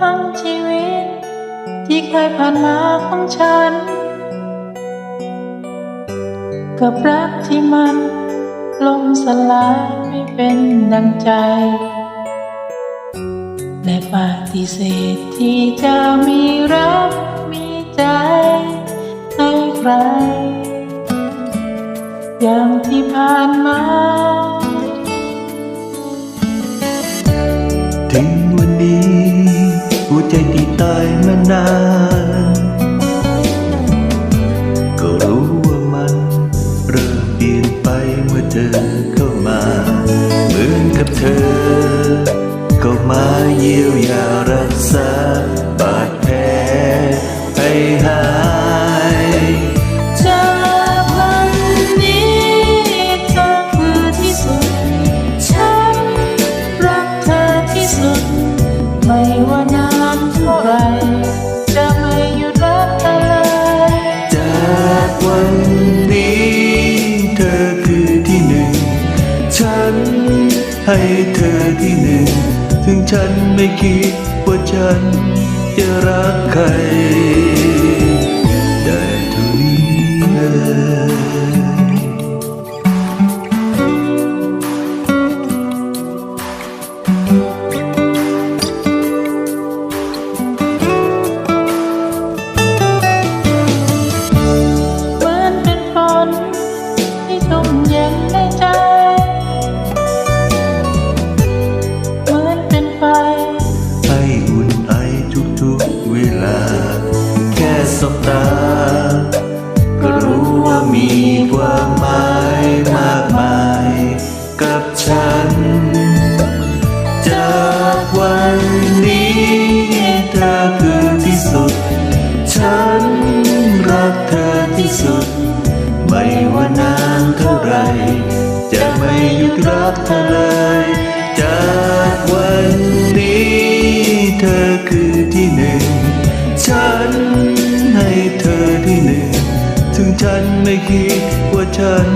ทั้งชีวิต ที่เคยผ่านมาของฉัน กับรักที่มันล่มสลายไม่เป็นดังใจและปฏิเสธที่จะมีรักมีใจให้ใคร อย่างที่ผ่านมา ใจที่ตายมานาน ก็รู้ว่ามันเริ่มเปลี่ยนไปเมื่อเธอเข้ามา เหมือนกับเธอ ก็มาเยียวยารักษา ให้เธอที่หนึ่ง ถึงฉันไม่คิดว่าฉันจะรักใคร ได้เท่านี้เลย สุด ไม่ว่านานเท่าไร จะไม่หยุดรักเธอเลย จากวันนี้เธอคือที่หนึ่ง ฉันให้เธอที่หนึ่ง ถึงฉันไม่คิดว่าฉัน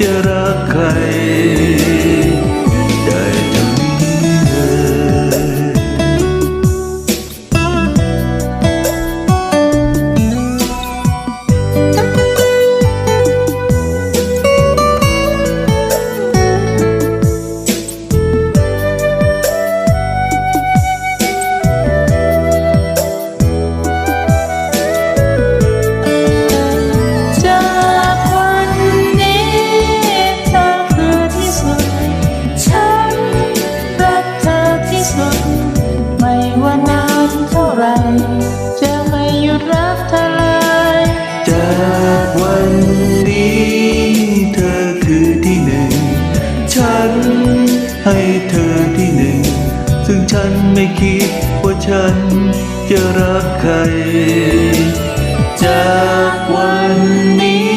จะรักใคร คิดว่าฉันจะรักใคร จากวันนี้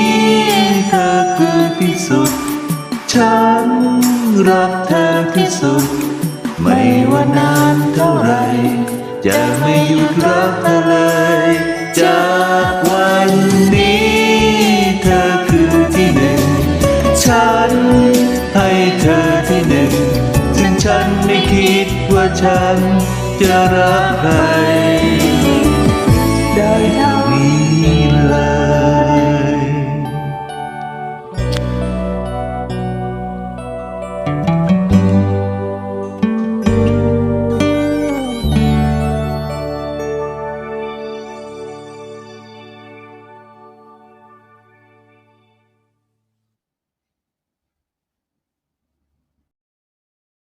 เธอคือที่สุด ฉันรักเธอที่สุด ไม่ว่านานเท่าไร จะไม่หยุดรักเธอเลย ฉันจะรักใคร